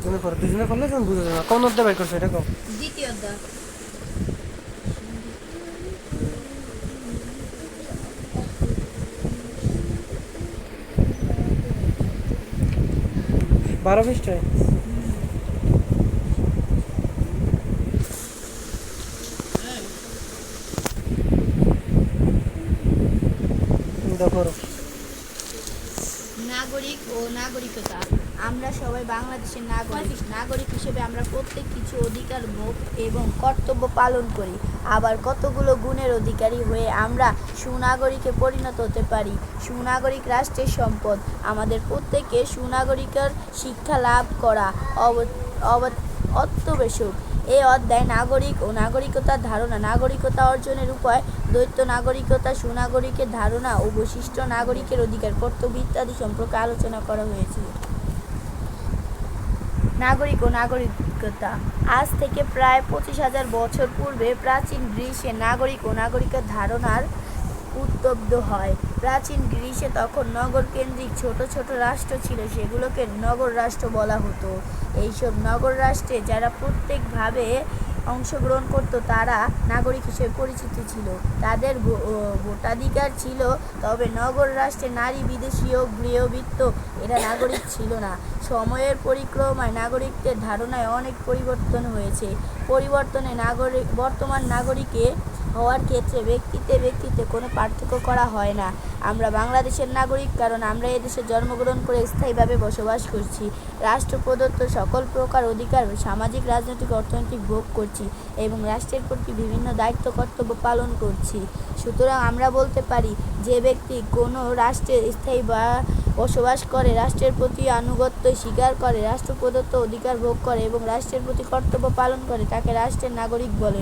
একজনে পরে দুজনে করলে যখন বুঝা যাবে কোন অধ্যায় বের করছ? এটা কম দ্বিতীয় অধ্যায়। বারো পৃষ্ঠায় দেখো নাগরিক ও নাগরিকতা। আমরা সবাই বাংলাদেশের নাগরিক। নাগরিক হিসেবে আমরা প্রত্যেক কিছু অধিকার, ভোগ এবং কর্তব্য পালন করি। আবার কতগুলো গুণের অধিকারী হয়ে আমরা সুনাগরিকে পরিণত হতে পারি। সুনাগরিক রাষ্ট্রের সম্পদ। আমাদের প্রত্যেকে সুনাগরিকের শিক্ষা লাভ করা অব- অত্যাবশ্যক এই অধ্যায় নাগরিক ও নাগরিকতার ধারণা। নাগরিকতা অর্জনের উপায় দ্বৈত নাগরিকতা, সুনাগরিকের ধারণা ও বৈশিষ্ট্য নাগরিকের অধিকার, কর্তব্য ইত্যাদি সম্পর্কে আলোচনা করা হয়েছিল নাগরিক ও নাগরিকতা। আজ থেকে প্রায় পঁচিশ হাজার বছর পূর্বে প্রাচীন গ্রীসে নাগরিক ও নাগরিকের ধারণার উদ্বুদ্ধ হয়। প্রাচীন গ্রীসে তখন নগর কেন্দ্রিক ছোট ছোট রাষ্ট্র ছিল, সেগুলোকে নগর রাষ্ট্র বলা হতো। এইসব নগর রাষ্ট্রে যারা প্রত্যেকভাবে অংশগ্রহণ করত, তারা নাগরিক হিসেবে পরিচিত ছিল। তাদের ভোটাধিকার ছিল, তবে নগর রাষ্ট্রে নারী, বিদেশি ও গৃহবৃত্ত, এরা নাগরিক ছিল না। সময়ের পরিক্রমায় নাগরিকদের ধারণায় অনেক পরিবর্তন হয়েছে। পরিবর্তনে নাগরিক, বর্তমান নাগরিকে হওয়ার ক্ষেত্রে ব্যক্তিতে ব্যক্তিতে কোনো পার্থক্য করা হয় না। আমরা বাংলাদেশের নাগরিক, কারণ আমরা এদেশে জন্মগ্রহণ করে স্থায়ীভাবে বসবাস করছি। রাষ্ট্র প্রদত্ত সকল প্রকার অধিকার সামাজিক, রাজনৈতিক, অর্থনৈতিক ভোগ করছি এবং রাষ্ট্রের প্রতি বিভিন্ন দায়িত্ব, কর্তব্য পালন করছি। সুতরাং আমরা বলতে পারি, যে ব্যক্তি কোনো রাষ্ট্রে স্থায়ী বা বসবাস করে রাষ্ট্রের প্রতি আনুগত্য স্বীকার করে রাষ্ট্র প্রদত্ত অধিকার ভোগ করে এবং রাষ্ট্রের প্রতি কর্তব্য পালন করে তাকে রাষ্ট্রের নাগরিক বলে?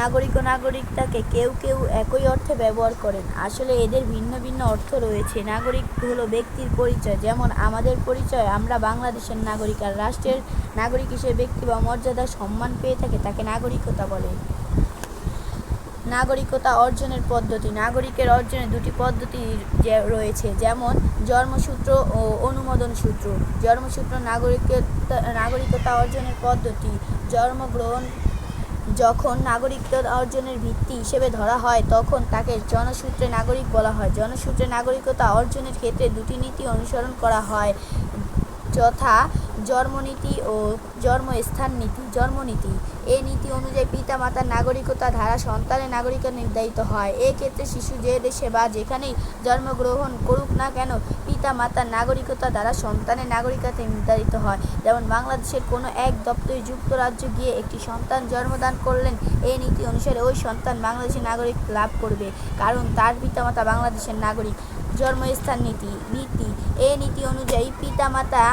নাগরিক ও নাগরিকতাকে কেউ কেউ একই অর্থে ব্যবহার করেন। আসলে এদের ভিন্ন ভিন্ন অর্থ রয়েছে। নাগরিক হলো ব্যক্তির পরিচয়। যেমন আমাদের পরিচয় আমরা বাংলাদেশের নাগরিক। আর রাষ্ট্রের নাগরিক হিসেবে ব্যক্তি বা মর্যাদা সম্মান পেয়ে থাকে তাকে নাগরিকতা বলে। নাগরিকতা অর্জনের পদ্ধতি। নাগরিকের অর্জনের দুটি পদ্ধতি রয়েছে, যেমন জন্মসূত্র ও অনুমোদন সূত্র। জন্মসূত্র নাগরিকতা নাগরিকতা অর্জনের পদ্ধতি। জন্মগ্রহণ যখন নাগরিকতা অর্জনের ভিত্তি হিসেবে ধরা হয়, তখন তাকে জনসূত্রে নাগরিক বলা হয়। জনসূত্রে নাগরিকতা অর্জনের ক্ষেত্রে দুটি নীতি অনুসরণ করা হয়। যথা জন্মনীতি ও জন্মস্থান নীতি, জন্মনীতি। এ নীতি অনুযায়ী পিতা মাতার নাগরিকতা ধারা সন্তানের নাগরিকতা নির্ধারিত হয়। এক্ষেত্রে শিশু যে দেশে বা যেখানেই জন্মগ্রহণ করুক না কেন পিতামাতার নাগরিকতা দ্বারা সন্তানের নাগরিকতা নির্ধারিত হয়। যেমন বাংলাদেশের কোনো এক দপ্তরে যুক্তরাজ্য গিয়ে একটি সন্তান জন্মদান করলেন, এই নীতি অনুসারে ওই সন্তান বাংলাদেশের নাগরিক লাভ করবে। কারণ তার পিতামাতা বাংলাদেশের নাগরিক। জন্মস্থান নীতি নীতি, এই নীতি অনুযায়ী পিতামাতা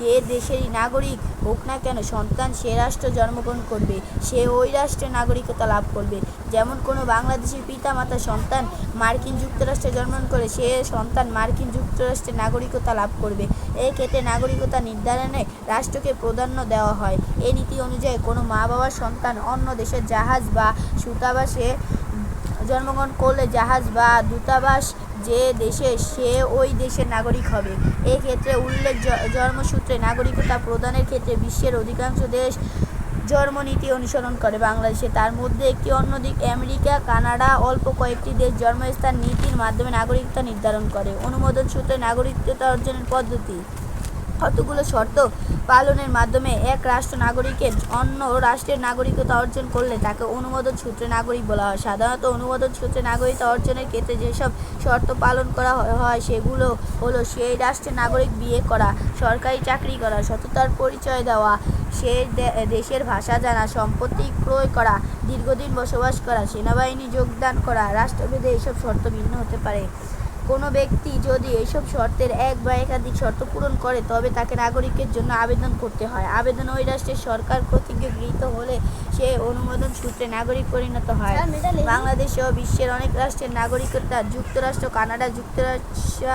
যে দেশেরই নাগরিক হোক না কেন সন্তান সে রাষ্ট্র জন্মগ্রহণ করবে, সে ওই রাষ্ট্রের নাগরিকতা লাভ করবে। যেমন কোনো বাংলাদেশের পিতা পিতামাতা সন্তান মার্কিন যুক্তরাষ্ট্রে জন্মগ্রহণ করে, সে সন্তান মার্কিন যুক্তরাষ্ট্রে নাগরিকতা লাভ করবে। এই ক্ষেত্রে নাগরিকতা নির্ধারণে রাষ্ট্রকে প্রাধান্য দেওয়া হয়। এই নীতি অনুযায়ী কোনো মা বাবার সন্তান অন্য দেশের জাহাজ বা সুতাবাসে জন্মগ্রহণ করলে জাহাজ বা দূতাবাস যে দেশে, সে ওই দেশের নাগরিক হবে। এক্ষেত্রে উল্লেখ জন্মসূত্রে নাগরিকতা প্রদানের ক্ষেত্রে বিশ্বের অধিকাংশ দেশ জন্মনীতি অনুসরণ করে বাংলাদেশে। তার মধ্যে একটি অন্য দিক, আমেরিকা, কানাডা, অল্প কয়েকটি দেশ জন্মস্থান নীতির মাধ্যমে নাগরিকতা নির্ধারণ করে। অনুমোদন সূত্রে নাগরিকত্ব অর্জনের পদ্ধতি। কতগুলো শর্ত পালনের মাধ্যমে এক রাষ্ট্র নাগরিকের অন্য রাষ্ট্রের নাগরিকতা অর্জন করলে তাকে অনুমোদন সূত্রে নাগরিক বলা হয়। সাধারণত অনুমোদন সূত্রে নাগরিকতা অর্জনের ক্ষেত্রে যেসব শর্ত পালন করা হয়- সেগুলো হলো সেই রাষ্ট্রের নাগরিক বিয়ে করা, সরকারি চাকরি করা, সততার পরিচয় দেওয়া, সে দেশের ভাষা জানা, সম্পত্তি ক্রয় করা, দীর্ঘদিন বসবাস করা, সেনাবাহিনী যোগদান করা, রাষ্ট্রভেদে এইসব শর্ত ভিন্ন হতে পারে। কোনো ব্যক্তি যদি এইসব শর্তের এক বা একাধিক শর্ত পূরণ করে, তবে তাকে নাগরিকের জন্য আবেদন করতে হয়। আবেদন ওই রাষ্ট্রের সরকার কর্তৃক গৃহীত হলে সে অনুমোদন সূত্রে নাগরিক পরিণত হয়। বাংলাদেশ সহ বিশ্বের অনেক রাষ্ট্রের নাগরিকতা যুক্তরাষ্ট্র, কানাডা, যুক্তরাষ্ট্র,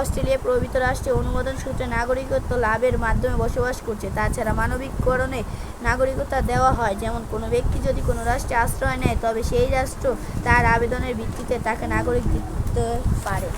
অস্ট্রেলিয়া প্রভৃত রাষ্ট্রে অনুমোদন সূত্রে নাগরিকত্ব লাভের মাধ্যমে বসবাস করছে। তাছাড়া মানবিককরণে নাগরিকতা দেওয়া হয়। যেমন কোনো ব্যক্তি যদি কোনো রাষ্ট্রে আশ্রয় নেয়, তবে সেই রাষ্ট্র তার আবেদনের ভিত্তিতে তাকে নাগরিক দিতে পারে